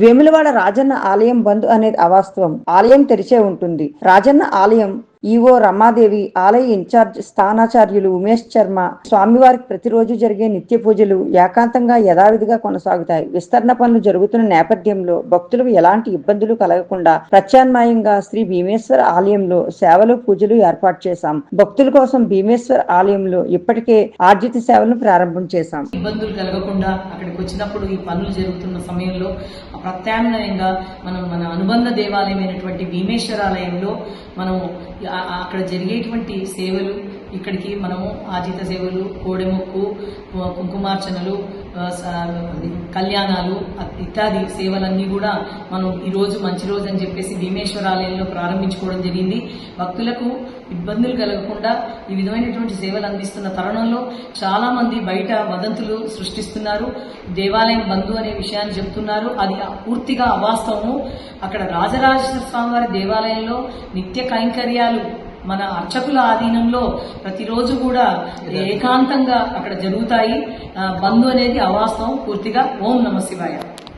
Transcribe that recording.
వేములవాడ రాజన్న ఆలయం బంద్ అనేది అవాస్తవం ఆలయం తెరిచే ఉంటుంది. రాజన్న ఆలయం ఈవో రమాదేవి ఆలయ ఇన్ఛార్జ్ స్థానాచార్యులు ఉమేష్ శర్మ స్వామివారికి ప్రతిరోజు జరిగే నిత్య పూజలు ఏకాంతంగా యథావిధిగా కొనసాగుతాయి. విస్తరణ పనులు జరుగుతున్న నేపథ్యంలో భక్తులకు ఎలాంటి ఇబ్బందులు కలగకుండా ప్రత్యామ్నాయంగా శ్రీ భీమేశ్వర ఆలయంలో సేవలు పూజలు ఏర్పాటు చేశాం. భక్తుల కోసం భీమేశ్వర ఆలయంలో ఇప్పటికే ఆర్జిత సేవలను ప్రారంభం చేశాం. ఇబ్బందులు కలగకుండా అక్కడికి వచ్చినప్పుడు ఈ పనులు జరుగుతున్న సమయంలో ప్రత్యామ్నాయంగా మనం మన అనుబంధ దేవాలయమైనటువంటి భీమేశ్వరాలయంలో మనం అక్కడ జరిగేటువంటి సేవలు ఇక్కడికి మనము ఆజిత సేవలు కోడెముక్కు కుంకుమార్చనలు కళ్యాణాలు ఇత్యాది సేవలన్నీ కూడా మనం ఈ రోజు మంచి రోజు అని చెప్పేసి భీమేశ్వర ఆలయంలో ప్రారంభించుకోవడం జరిగింది. భక్తులకు ఇబ్బందులు కలగకుండా ఈ విధమైనటువంటి సేవలు అందిస్తున్న తరుణంలో చాలా మంది బయట వదంతులు సృష్టిస్తున్నారు. దేవాలయం బంధు అనే విషయాన్ని చెప్తున్నారు. అది పూర్తిగా అవాస్తవము. అక్కడ రాజరాజేశ్వర స్వామి వారి దేవాలయంలో నిత్య కైంకర్యాలు మన అర్చకుల ఆధీనంలో ప్రతిరోజు కూడా ఏకాంతంగా అక్కడ జరుగుతాయి. బంధు అనేది అవాస్తవం. పూర్తిగా ఓం నమ శివాయ.